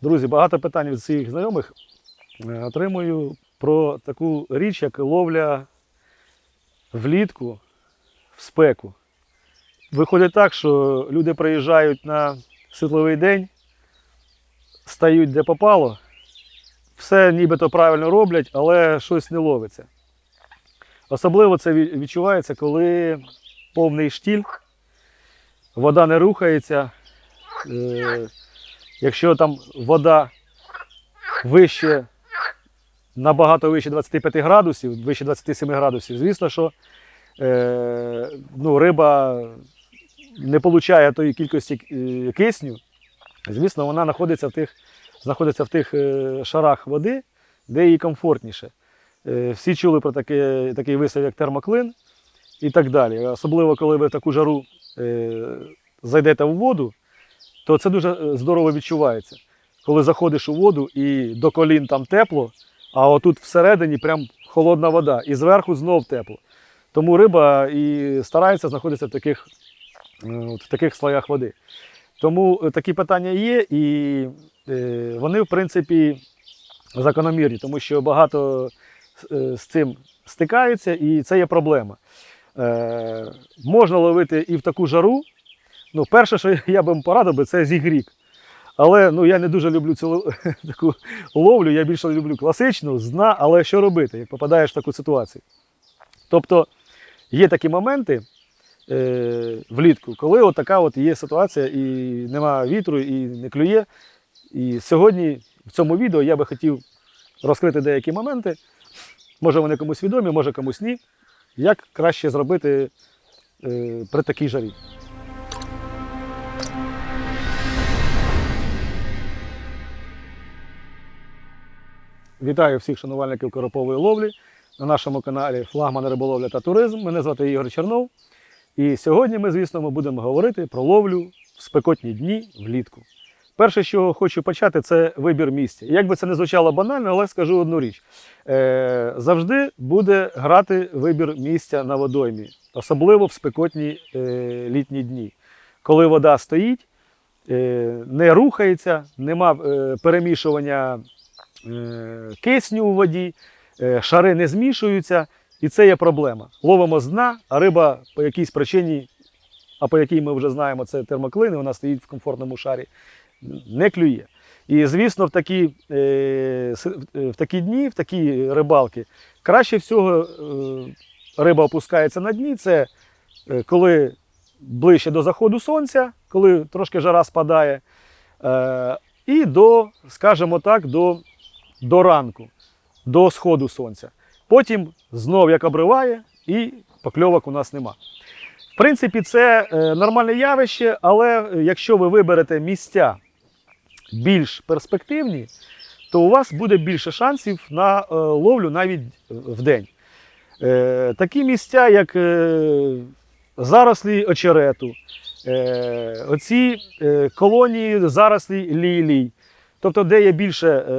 Друзі, багато питань від своїх знайомих е, отримую про таку річ, як ловля влітку в спеку. Виходить так, що люди приїжджають на світловий день, стають де попало, все нібито правильно роблять, але щось не ловиться. Особливо це відчувається, коли повний штіль, вода не рухається. Якщо там вода вище, набагато вище 25 градусів, вище 27 градусів, звісно, що е, ну, риба не отримує тої кількості е, кисню, звісно, вона знаходиться в тих, знаходиться в тих е, шарах води, де їй комфортніше. Е, Всі чули про таке, такий вислів, як термоклин і так далі. Особливо, коли ви в таку жару зайдете в воду, то це дуже е, здорово відчувається. Коли заходиш у воду і до колін там тепло, а отут всередині прям холодна вода, і зверху знов тепло. Тому риба і старається знаходитися в таких, е, в таких слоях води. Тому е, такі питання є, і вони, в принципі, закономірні, тому що багато з цим стикаються, і це є проблема. Можна ловити і в таку жару. Ну, перше, що я би порадив, це зігрік. Але ну, я не дуже люблю цю таку ловлю, я більше люблю класичну, з дна, але що робити, як попадаєш в таку ситуацію? Тобто є такі моменти е, влітку, коли от така от є ситуація, і немає вітру, і не клює. І сьогодні в цьому відео я би хотів розкрити деякі моменти. Може вони комусь відомі, може комусь ні. Як краще зробити е, при такій жарі. Вітаю всіх шанувальників коропової ловлі на нашому каналі Флагман Риболовля та Туризм. Мене звати Ігор Чернов. І сьогодні ми, звісно, ми будемо говорити про ловлю в спекотні дні влітку. Перше, що хочу почати, це вибір місця. Як би це не звучало банально, але скажу одну річ: е, завжди буде грати вибір місця на водоймі, особливо в спекотні е, літні дні, коли вода стоїть, е, не рухається, нема е, перемішування кисню у воді, е, шари не змішуються, і це є проблема. Ловимо з дна, а риба по якійсь причині, а по якій ми вже знаємо, це термоклини, вона стоїть в комфортному шарі, не клює. І звісно, в такі, е, в такі дні, в такі рибалки, краще всього е, риба опускається на дні. Це е, коли ближче до заходу сонця, коли трошки жара спадає, е, і до, скажімо так, до, до ранку, до сходу сонця. Потім знов як обриває, і покльовок у нас нема. В принципі, це е, нормальне явище, але е, якщо ви виберете місця більш перспективні, то у вас буде більше шансів на е, ловлю навіть в день. Такі місця, як зарослі очерету, оці колонії зарослі лілій, тобто, де є більше е,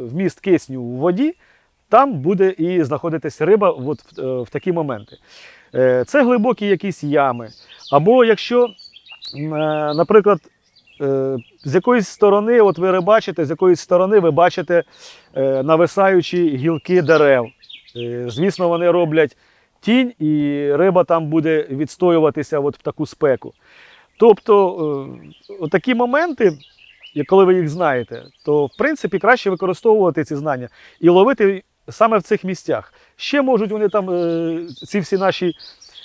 вміст кисню у воді, там буде і знаходитись риба от в, е, в такі моменти. Е, Це глибокі якісь ями. Або якщо, наприклад, з якоїсь сторони, от ви рибачите, з якоїсь сторони ви бачите нависаючі гілки дерев. Звісно, вони роблять тінь, і риба там буде відстоюватися от в таку спеку. Тобто, такі моменти, коли ви їх знаєте, то в принципі краще використовувати ці знання і ловити саме в цих місцях. Ще можуть вони там, е, ці всі наші,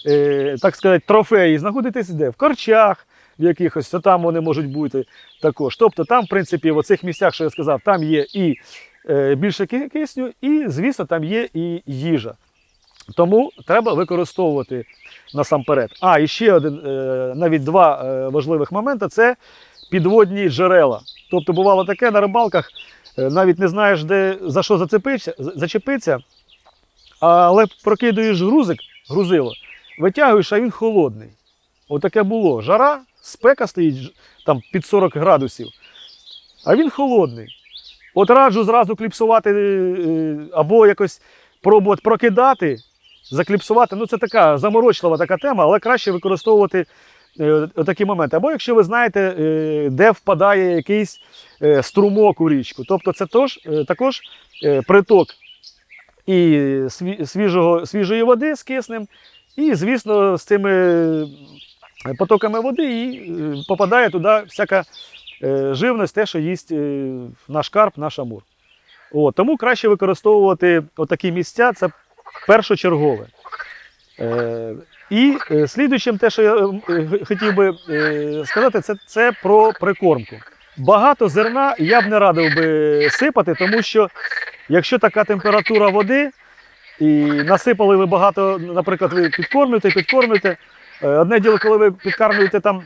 е, так сказати, трофеї знаходитись де? В корчах в якихось, то там вони можуть бути також. Тобто там, в принципі, в цих місцях, що я сказав, там є і е, більше кисню, і, звісно, там є і їжа. Тому треба використовувати насамперед. А, і ще один, навіть два важливих моменти це підводні джерела. Тобто, бувало таке на рибалках, е, навіть не знаєш, де за що зацепитися, за- але прокидуєш грузик, грузило, витягуєш, а він холодний. Отаке було. Жара, спека стоїть там під 40 градусів, а він холодний. От раджу зразу кліпсувати е, або якось пробувати прокидати, закліпсувати. Ну, це така заморочлива така тема, але краще використовувати отакі моменти. Або якщо ви знаєте, е, де впадає якийсь е, струмок у річку. Тобто це тож, е, також е, приток і свіжого, свіжої води з киснем, і, звісно, з цими е, потоками води і е, попадає туди всяка е, живність, те, що їсть е, наш карп, наш амур. От, тому краще використовувати отакі місця, це першочергове. Е, і е, слідуючим, те, що я е, хотів би сказати, це, це про прикормку. Багато зерна я б не радив би сипати, тому що якщо така температура води, і насипали ви багато, наприклад, ви підкормлюєте, підкормлюєте. Одне діло, коли ви підкармлюєте там,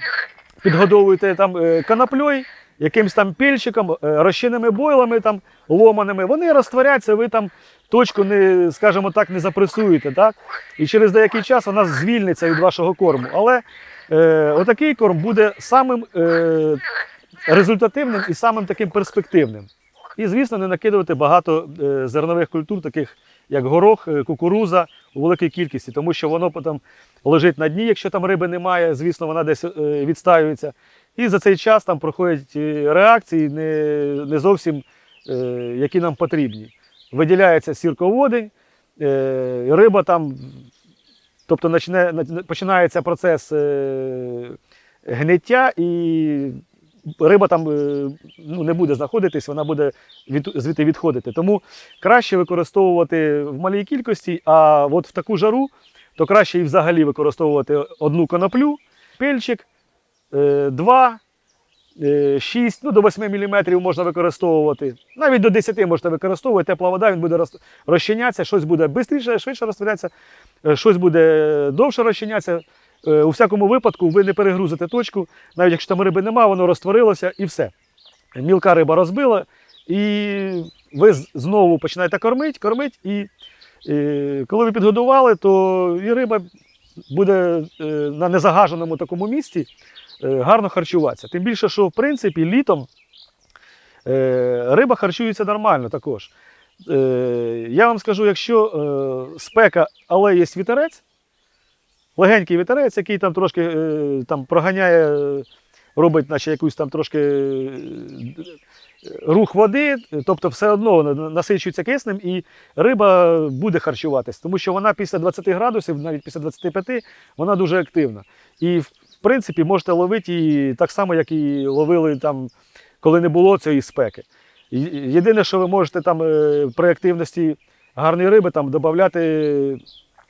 підгодовуєте там канаплею, якимсь там пільчиком, е, розчинними бойлами там, ломаними, вони розтворяться, ви там точку не, скажімо так, не запресуєте. Так? І через деякий час вона звільниться від вашого корму. Але е, отакий корм буде самим е, результативним і самим таким перспективним. І, звісно, не накидувати багато е, зернових культур, таких як горох, е, кукуруза у великій кількості, тому що воно потім лежить на дні, якщо там риби немає, звісно, вона десь е, відстаюється. І за цей час там проходять е, реакції не, не зовсім е, які нам потрібні. Виділяється сірководень, е, риба там, тобто почне, починається процес е, гниття, і риба там е, ну, не буде знаходитись, вона буде від, звідти відходити. Тому краще використовувати в малій кількості, а от в таку жару, то краще і взагалі використовувати одну коноплю, пельчик, е, два. 6, ну до 8 мм можна використовувати. Навіть до 10 можна використовувати. Тепла вода, він буде розчинятися, щось буде швидше, швидше розтворятися, е, щось буде довше розчинятися. Е, У всякому випадку ви не перегрузите точку, навіть якщо там риби немає, воно розтворилося і все. Мілка риба розбила, і ви знову починаєте кормити, кормити, і е, коли ви підгодували, то і риба буде е, на незагаженому такому місці е, гарно харчуватися. Тим більше, що в принципі літом е, риба харчується нормально також. Е, я вам скажу, якщо е, спека, але є вітерець, легенький вітерець, який там трошки е, там проганяє, е, робить наче якусь там трошки е, рух води, тобто все одно насичується киснем, і риба буде харчуватись, тому що вона після 20 градусів, навіть після 25, вона дуже активна. І в принципі можете ловити її так само, як і ловили там, коли не було цієї спеки. Єдине, що ви можете там е, при активності гарної риби там додати,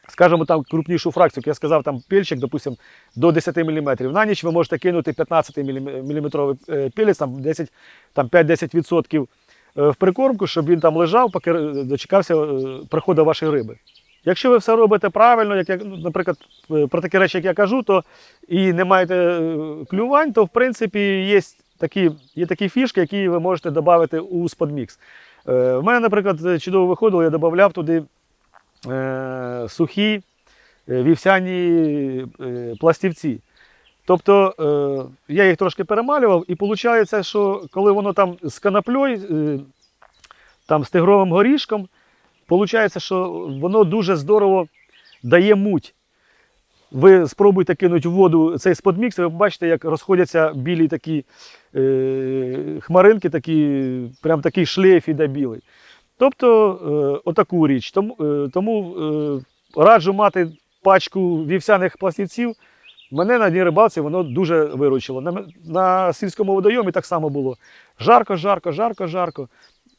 скажімо, там крупнішу фракцію. Як я сказав, там пільчик, допустим, до 10 мм. На ніч ви можете кинути 15 мм пілець, там 10, там 5-10% е, в прикормку, щоб він там лежав, поки е, дочекався е, приходу вашої риби. Якщо ви все робите правильно, як я, ну, наприклад, е, про такі речі, як я кажу, то і не маєте е, клювань, то в принципі є такі, є такі фішки, які ви можете додати у сподмікс. Е, В мене, наприклад, чудово виходило, я додавав туди сухі вівсяні пластівці. Тобто я їх трошки перемалював, і виходить, що коли воно там з канаплею, е, там з тигровим горішком, виходить, що воно дуже здорово дає муть. Ви спробуйте кинути в воду цей сподмікс, ви побачите, як розходяться білі такі е, хмаринки, такі, прям такий шлейф іде білий. Тобто е, отаку річ. Тому, е, тому е, раджу мати пачку вівсяних пластівців. Мене на дні рибалці воно дуже виручило. На, на сільському водойомі так само було. Жарко, жарко, жарко, жарко.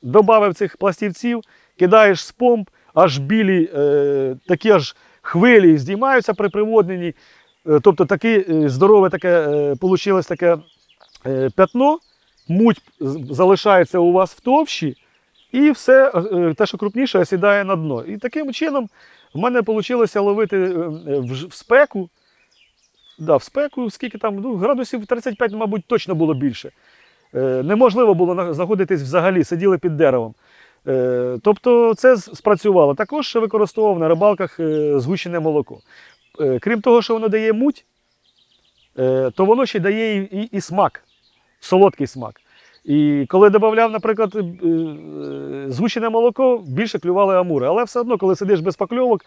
Добавив цих пластівців, кидаєш з помп, аж білі, е, такі аж хвилі здіймаються при приводненні. Е, тобто таке е, здорове таке е, вийшло таке е, пятно, муть залишається у вас в товщі, і все, е, те, що крупніше, сідає на дно. І таким чином в мене вийшло ловити е, е, в, спеку. Да, в спеку, скільки там, ну, градусів 35, мабуть, точно було більше. Е, неможливо було знаходитись взагалі, сиділи під деревом. Е, тобто це спрацювало. Також використовував на рибалках е, згущене молоко. Е, крім того, що воно дає муть, то воно ще дає і, і, і смак, солодкий смак. І коли додавав, наприклад, згущене молоко, більше клювали амури. Але все одно, коли сидиш без покльовок,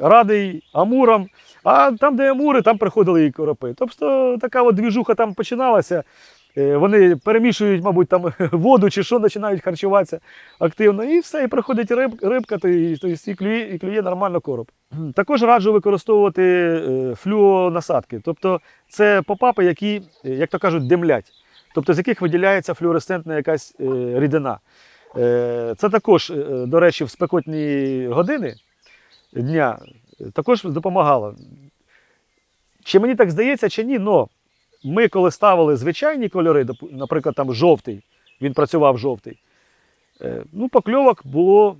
радий амурам. А там, де амури, там приходили і коропи. Тобто така от двіжуха там починалася. Е, Вони перемішують, мабуть, там воду чи що, починають харчуватися активно. І все, і приходить риб, рибка, то і, то і, клює, і клює нормально короб. Також раджу використовувати е, флюонасадки. Тобто це попапи, які, е, як то кажуть, димлять. Тобто з яких виділяється флюоресцентна якась рідина. Це також, до речі, в спекотні години дня також допомагало. Чи мені так здається, чи ні, але ми, коли ставили звичайні кольори, наприклад, там жовтий, він працював жовтий, е, ну, покльовок було,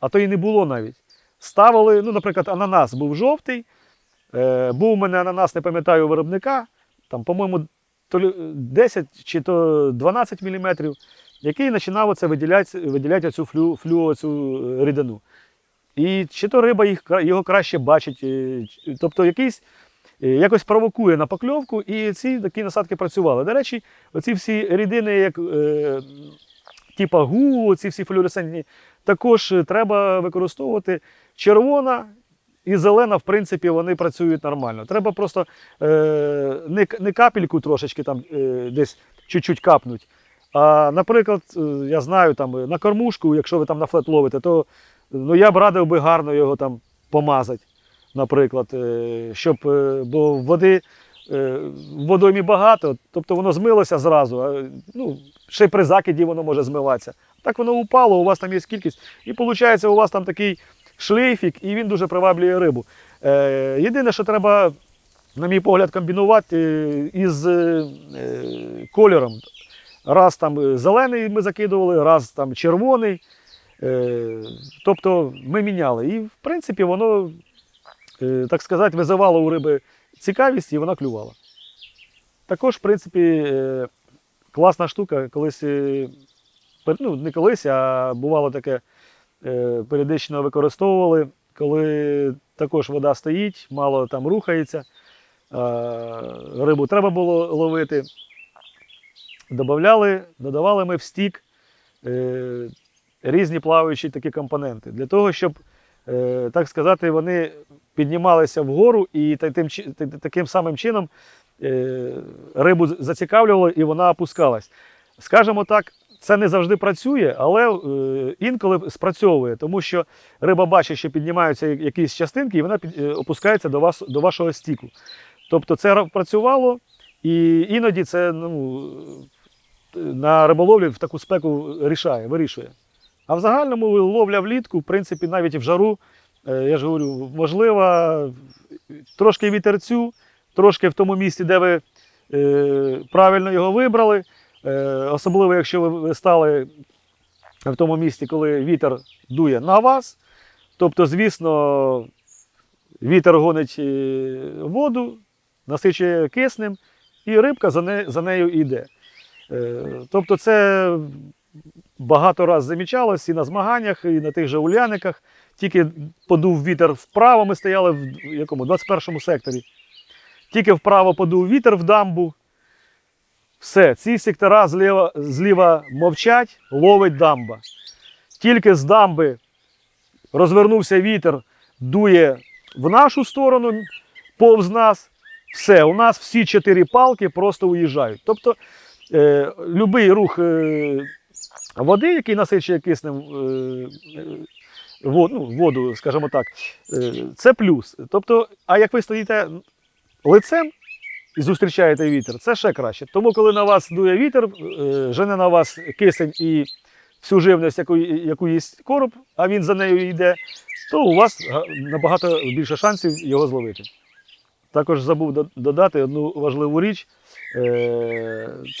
а то і не було навіть. Ставили, ну, наприклад, ананас був жовтий. Е, був у мене ананас, не пам'ятаю виробника, там, по-моєму, то 10 чи то 12 мм, який починав оце виділяти, виділяти цю флю, флю цю е, рідину. І чи то риба їх, його краще бачить, тобто якийсь якось провокує на покльовку, і ці такі насадки працювали. До речі, оці всі рідини, як е, типа гу, ці всі флюоресцентні, також е, треба використовувати червона і зелена, в принципі, вони працюють нормально. Треба просто е, не, не капельку трошечки там е, десь чуть-чуть капнуть. А, наприклад, е, я знаю, там е, на кормушку, якщо ви там на флет ловите, то ну, я б радив би гарно його там помазати, наприклад, е, щоб, е, бо води е, в водоймі багато, тобто воно змилося зразу. Ну, ще й при закиді воно може змиватися. Так воно упало, у вас там є кількість, і виходить, у вас там такий шлейфік, і він дуже приваблює рибу. Єдине, що треба, на мій погляд, комбінувати із кольором. Раз там зелений ми закидували, раз там червоний. Тобто ми міняли. І, в принципі, воно, так сказати, визивало у риби цікавість і вона клювала. Також, в принципі, е, класна штука, колись, е, ну, не колись, а бувало таке, е, періодично використовували, коли також вода стоїть, мало там рухається, е, рибу треба було ловити. Добавляли, додавали ми в стік е, різні плаваючі такі компоненти для того, щоб, е, так сказати, вони піднімалися вгору і таким самим чином е, рибу зацікавлювало і вона опускалась. Скажімо так, це не завжди працює, але е, інколи спрацьовує, тому що риба бачить, що піднімаються якісь частинки, і вона е, опускається до, вас, до вашого стіку. Тобто це працювало, і іноді це ну, на риболовлі в таку спеку рішає, вирішує. А в загальному ловля влітку, в принципі, навіть в жару, е, я ж говорю, можлива трошки вітерцю, трошки в тому місці, де ви е, правильно його вибрали. Е, особливо, якщо ви- стали в тому місці, коли вітер дує на вас. Тобто, звісно, вітер гонить воду, насичує киснем, і рибка за, нею йде. Тобто, це багато разів замічалось і на змаганнях, і на тих же уляниках. Тільки подув вітер вправо, ми стояли в якому? 21 секторі. Тільки вправо подув вітер в дамбу. Все, ці сектора зліва, зліва мовчать, ловить дамба. Тільки з дамби розвернувся вітер, дує в нашу сторону, повз нас. Все, у нас всі чотири палки просто уїжджають. Тобто е, будь-який рух е, води, який насичує киснем е, е, ну, воду, скажімо так, е, це плюс. Тобто, а як ви стоїте лицем і зустрічаєте вітер, це ще краще. Тому, коли на вас дує вітер, жене на вас кисень і всю живність, яку, яку їсть короб, а він за нею йде, то у вас набагато більше шансів його зловити. Також забув додати одну важливу річ.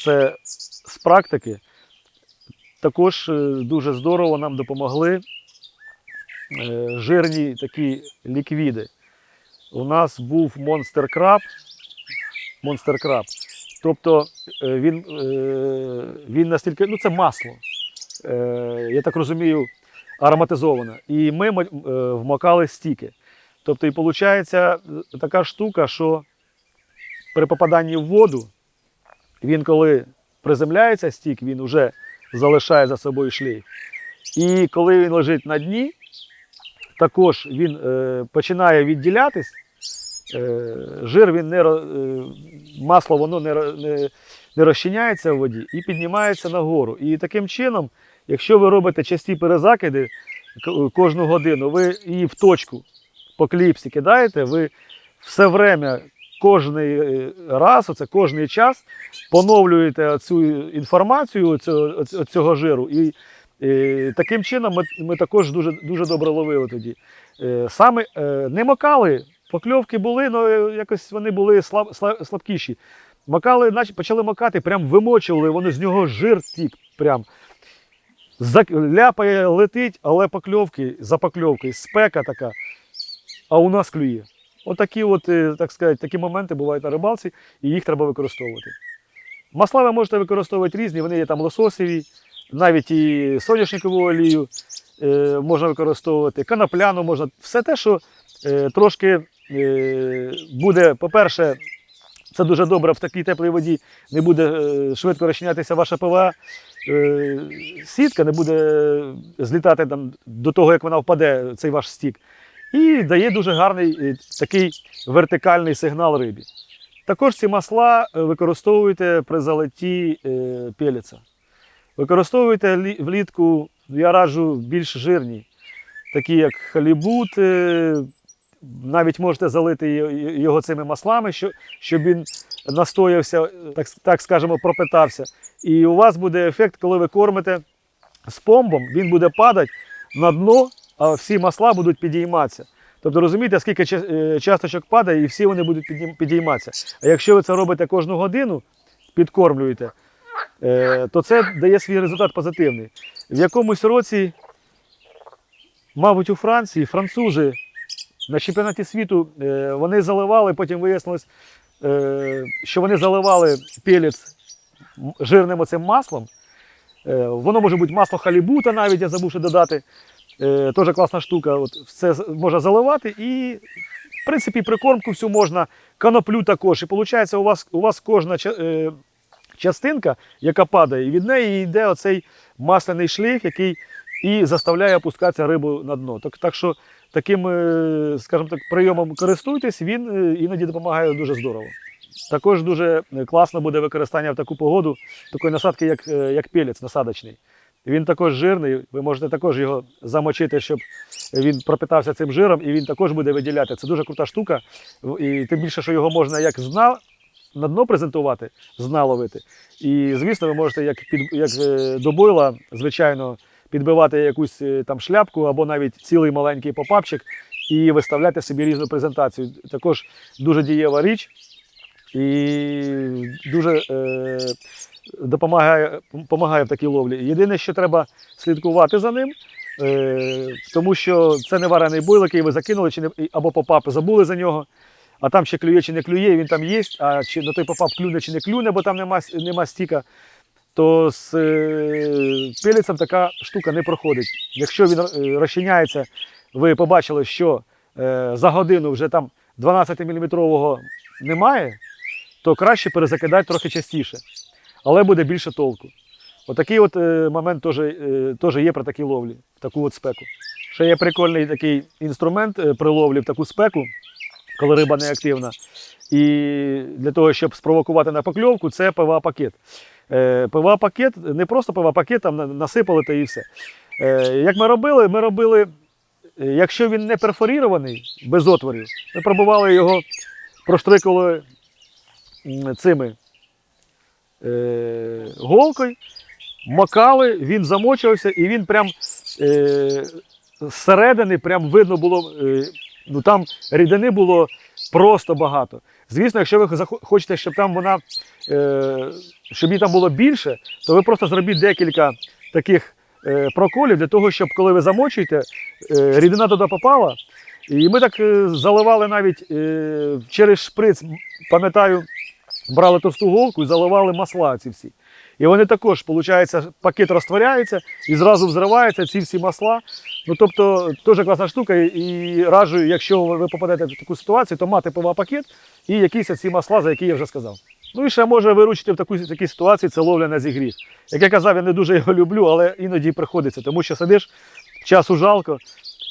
Це з практики. Також е, дуже здорово нам допомогли е, жирні такі ліквіди. У нас був Monster Crab. Monster Crab. Тобто е, він, він настільки, ну це масло, я так розумію, ароматизоване. І ми вмокали стіки. Тобто, і виходить така штука, що при попаданні в воду, він коли приземляється стік, він вже залишає за собою шлейф. І коли він лежить на дні, також він е, починає відділятись. Е, жир він не, е, масло воно не, не, не розчиняється в воді і піднімається нагору. І таким чином, якщо ви робите часті перезакиди кожну годину, ви її в точку по кліпсі кидаєте, ви все время, кожний е, раз, оце кожний час поновлюєте цю інформацію цього, цього жиру. І е, таким чином ми, ми також дуже, дуже добре ловили тоді. Е, саме не макали, покльовки були, але якось вони були слаб, слаб, слабкіші. Макали, наче почали макати, прям вимочували, вони з нього жир тік. Прям. Ляпає, летить, але покльовки за покльовкою, спека така. А у нас клює. Отакі, от, е, так сказати, такі моменти бувають на рибалці, і їх треба використовувати. Масла ви можете використовувати різні, вони є там лососові, навіть і соняшникову олію е, можна використовувати, канапляну можна. Все те, що е, трошки е, буде, по-перше, це дуже добре в такій теплій воді, не буде е, швидко розчинятися ваша ПВА. Е, сітка не буде злітати там, до того, як вона впаде, цей ваш стік. І дає дуже гарний е, такий вертикальний сигнал рибі. Також ці масла е, використовуйте при залитті е, пеліця. Використовуйте влітку, я раджу більш жирні, такі як халібут. Навіть можете залити його цими маслами, що- щоб він настоявся, так, так скажемо, пропитався. І у вас буде ефект, коли ви кормите з помбом, він буде падати на дно, всі масла будуть підійматися. Тобто розумієте, скільки е, часточок падає, і всі вони будуть підійматися. А якщо ви це робите кожну годину, підкормлюєте, е, то це дає свій результат позитивний. В якомусь році, мабуть, у Франції французи на чемпіонаті світу е, вони заливали, потім вияснилось, що вони заливали пелець жирним оцим маслом. Воно може бути масло халібута, навіть я забув ще додати. Е, Теж класна штука. От все можна заливати і, в принципі, прикормку всю можна, каноплю також. І виходить, у вас, у вас кожна е, частинка, яка падає, і від неї йде оцей масляний шлейф, який і заставляє опускатися рибу на дно. Так, так що таким, е, скажімо так, прийомом користуйтесь, він е, іноді допомагає дуже здорово. Також дуже класно буде використання в таку погоду такої насадки, як, як пелець насадочний. Він також жирний, ви можете також його замочити, щоб він пропитався цим жиром, і він також буде виділяти. Це дуже крута штука. І тим більше, що його можна як з дна на дно презентувати, з дна ловити. І звісно, ви можете як, під, як е, до бойла, звичайно, підбивати якусь е, там шляпку або навіть цілий маленький попапчик і виставляти собі різну презентацію. Також дуже дієва річ і дуже е, допомагає, допомагає в такій ловлі. Єдине, що треба слідкувати за ним, е, тому що це не варений бойл, який ви закинули, чи не, або попап забули за нього. А там ще клює чи не клює, він там є, а чи на той попап клюне чи не клюне, бо там нема, нема стіка, то з е, пилицем така штука не проходить. Якщо він е, розчиняється, ви побачили, що за годину вже там 12-мм немає, то краще перезакидати трохи частіше, але буде більше толку. Отакий от, е, момент теж, е, теж є при такій ловлі, в таку от спеку. Ще є прикольний такий інструмент е, при ловлі в таку спеку, коли риба не активна. І для того, щоб спровокувати на покльовку, це ПВА-пакет. ПВА-пакет, не просто ПВА-пакет, там насипали та і все. Як ми робили, ми робили, якщо він не перфорірований, без отворів, ми пробували його, проштрикували цими е, голкою, макали, він замочувався, і він прям е, зсередини прям видно було, е, ну там рідини було просто багато. Звісно, якщо ви хочете, щоб там вона, е, щоб її там було більше, то ви просто зробіть декілька таких е, проколів для того, щоб коли ви замочуєте, е, рідина туди попала. І ми так е, заливали навіть е, через шприц, пам'ятаю, брали товсту голку і заливали масла ці всі. І вони також, виходить, пакет розтворяється і зразу взриваються ці всі масла. Ну тобто, теж класна штука, і раджу, якщо ви попадете в таку ситуацію, то мати ПВА пакет і якісь ці масла, за які я вже сказав. Ну і ще може виручити в таку, такій ситуації це ловля на зігрів. Як я казав, я не дуже його люблю, але іноді приходиться, тому що сидиш, часу жалко,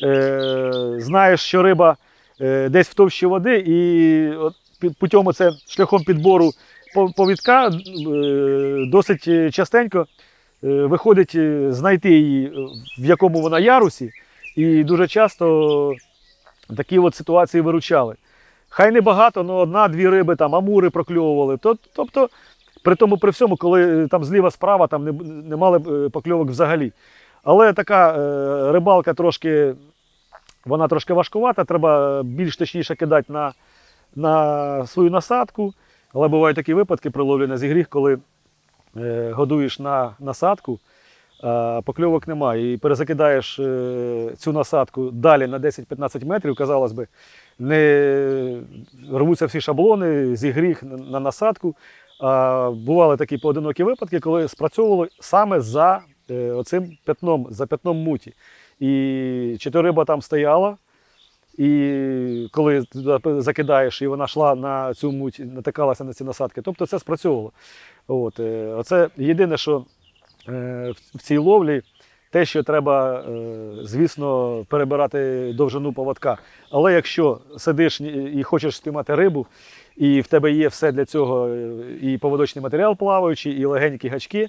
е, знаєш, що риба е, десь в товщі води, і от путем оце, шляхом підбору по- повідка е, досить е, частенько е, виходить знайти її, в якому вона ярусі, і дуже часто такі от ситуації виручали. Хай не багато, але одна-дві риби там амури прокльовували. Тобто, при тому при всьому, коли там зліва справа там не, не мали покльовок взагалі. Але така рибалка трошки, вона трошки важкувата, треба більш точніше кидати на, на свою насадку. Але бувають такі випадки при ловлі на зігріх, коли е, годуєш на насадку, а покльовок немає. І перезакидаєш е, цю насадку далі на 10-15 метрів, казалось би, не рвуться всі шаблони, зігріх на, на насадку. А бували такі поодинокі випадки, коли спрацьовувало саме за е, оцим пятном, за пятном муті. І чи то риба там стояла, і коли закидаєш, і вона йшла на цю муть, натикалася на ці насадки, тобто це спрацьовувало. От, е, оце єдине, що е, в- цій ловлі, те, що треба, е, звісно, перебирати довжину поводка. Але якщо сидиш і хочеш спіймати рибу, і в тебе є все для цього, і поводочний матеріал плаваючий, і легенькі гачки,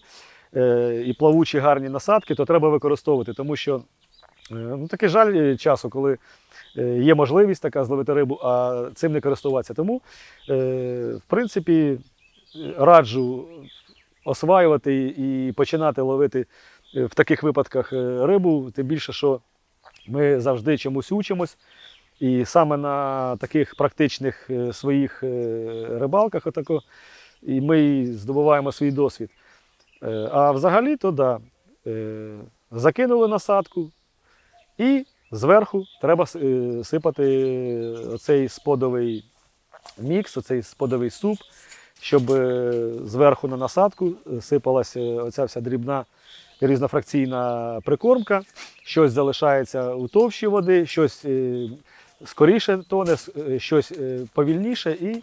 і плавучі гарні насадки, то треба використовувати, тому що ну, такий жаль часу, коли є можливість така зловити рибу, а цим не користуватися. Тому, е, в принципі, е, раджу осваювати і починати ловити е, в таких випадках е, рибу, тим більше, що ми завжди чомусь учимось. І саме на таких практичних е, своїх е, рибалках отако, і ми здобуваємо свій досвід. Е, А взагалі, то да, е, закинули насадку, і зверху треба е, сипати оцей сподовий мікс, оцей сподовий суп, щоб е, зверху на насадку е, сипалася оця вся дрібна різнофракційна прикормка. Щось залишається у товщі води, щось е, скоріше тоне, е, щось е, повільніше, і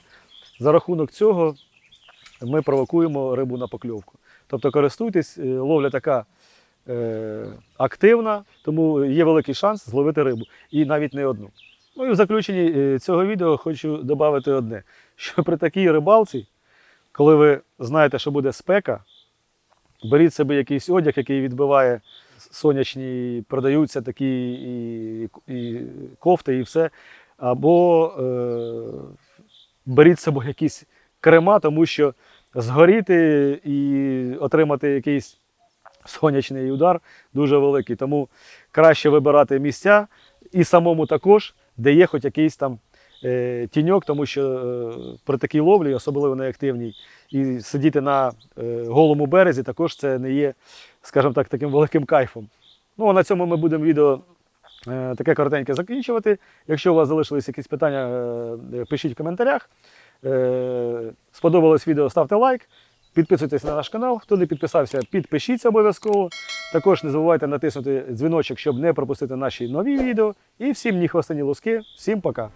за рахунок цього ми провокуємо рибу на покльовку. Тобто користуйтесь, е, ловля така е, активна, тому є великий шанс зловити рибу. І навіть не одну. Ну і в заключенні е, цього відео хочу додати одне: що при такій рибалці, коли ви знаєте, що буде спека, беріть собі якийсь одяг, який відбиває сонячні, продаються такі і, і кофти, і все. Або е, беріть з собою якісь крема, тому що згоріти і отримати якийсь сонячний удар дуже великий. Тому краще вибирати місця і самому також, де є хоч якийсь там е, тіньок, тому що е, при такій ловлі, особливо неактивній, і сидіти на е, голому березі також це не є, скажімо так, таким великим кайфом. Ну, а на цьому ми будемо відео е, таке коротеньке закінчувати. Якщо у вас залишились якісь питання, е, пишіть в коментарях. Е, Сподобалось відео, ставте лайк. Підписуйтесь на наш канал. Хто не підписався, підпишіться обов'язково. Також не забувайте натиснути дзвіночок, щоб не пропустити наші нові відео. І всім ні хвостані луски. Всім пока!